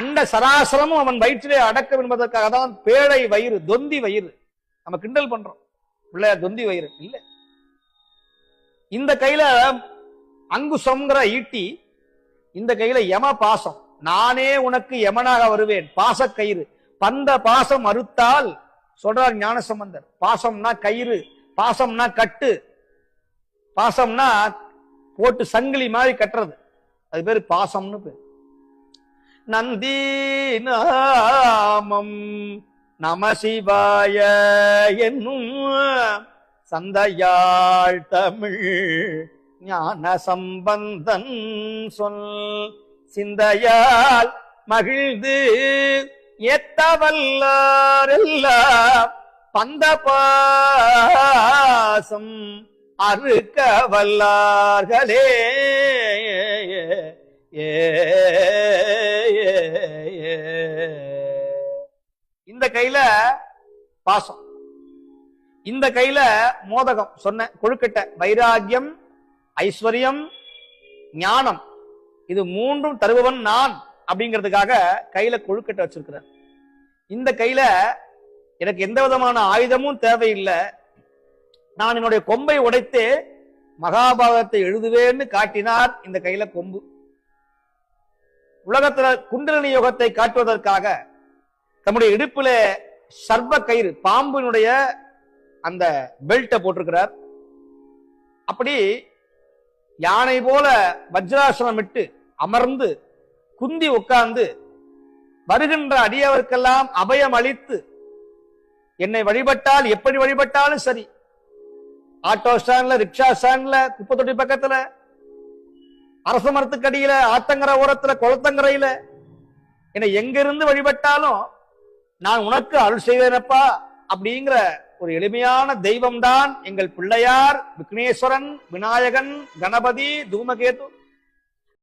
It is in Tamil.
அண்ட சராசரமும் அவன் வயிற்றிலே அடக்கம் என்பதற்காக தான் பேழை வயிறு தொந்தி வயிறு. நம்ம கிண்டல் பண்றோம். பிள்ளையார் தொந்தி வயிறு. இல்ல. இந்த கையில அங்குசம்ங்கிற ஈட்டி இந்த கையில யம பாசம். நானே உனக்கு யமனாக வருவேன். பாசக்கயிறு பந்த பாசம் அறுத்தால் சொல்றார் ஞானசம்பந்தர் பாசம்னா கயிறு பாசம்னா கட்டு பாசம்னா போட்டு சங்கிலி மாதிரி கட்டுறது. அது பேரு பாசம்னு பேர். நந்தி நாமம் நம சிவாய என்னும் சந்தையாள் தமிழ் ஞான சம்பந்தன் சொல் சிந்தையால் மகிழ்ந்து ஏத்தவல்லாரெல்லாம் பந்த பாசம் அறுக்க வல்லார்களே ஏ. இந்த கையில பாசம். இந்த கையில மோதகம். சொன்ன கொழுக்கட்டை. வைராகியம் ஐஸ்வர்யம் ஞானம். இது மூன்றும் தருபவன் நான் அப்படிங்கிறதுக்காக கையில கொழுக்கட்டை வச்சிருக்கிறார் இந்த கையில எனக்கு எந்த விதமான ஆயுதமும் தேவையில்லை. நான் என்னுடைய கொம்பை உடைத்து மகாபாரதத்தை எழுதுவேன்னு காட்டினார் இந்த கையில கொம்பு. உலகத்துல குண்டலினி யோகத்தை காட்டுவதற்காக தம்முடைய இடுப்புல சர்வ கயிறு பாம்பினுடைய அந்த பெல்ட்டை போட்டிருக்கிறார். அப்படி யானை போல வஜ்ராசனம் இட்டு அமர்ந்து குந்தி உட்கார்ந்து வருகின்ற அடியவர்க்கெல்லாம் அபயம் அளித்து என்னை வழிபட்டால் எப்படி வழிபட்டாலும் சரி. ஆட்டோ ஸ்டாண்ட்ல ரிக்ஷா ஸ்டாண்ட்ல குப்பை தொட்டி பக்கத்துல அரச மரத்துக்கடியில ஆத்தங்கரை ஓரத்துல குளத்தங்கரையில என்னை எங்கிருந்து வழிபட்டாலும் நான் உனக்கு அருள் செய்வேனப்பா அப்படிங்கிற ஒரு எளிமையான தெய்வம்தான் எங்கள் பிள்ளையார் விக்னேஸ்வரன் விநாயகன் கணபதி தூமகேது.